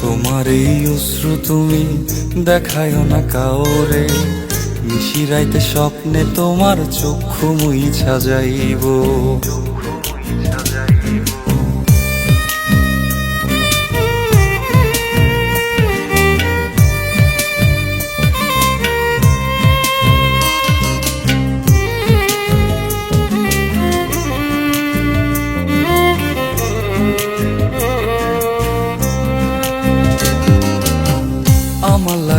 তোমার এই অশ্রু তুমি দেখায় না কাওরে মিশিরাইতে স্বপ্নে তোমার চক্ষু মুই যাইব।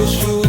অন্তর জামি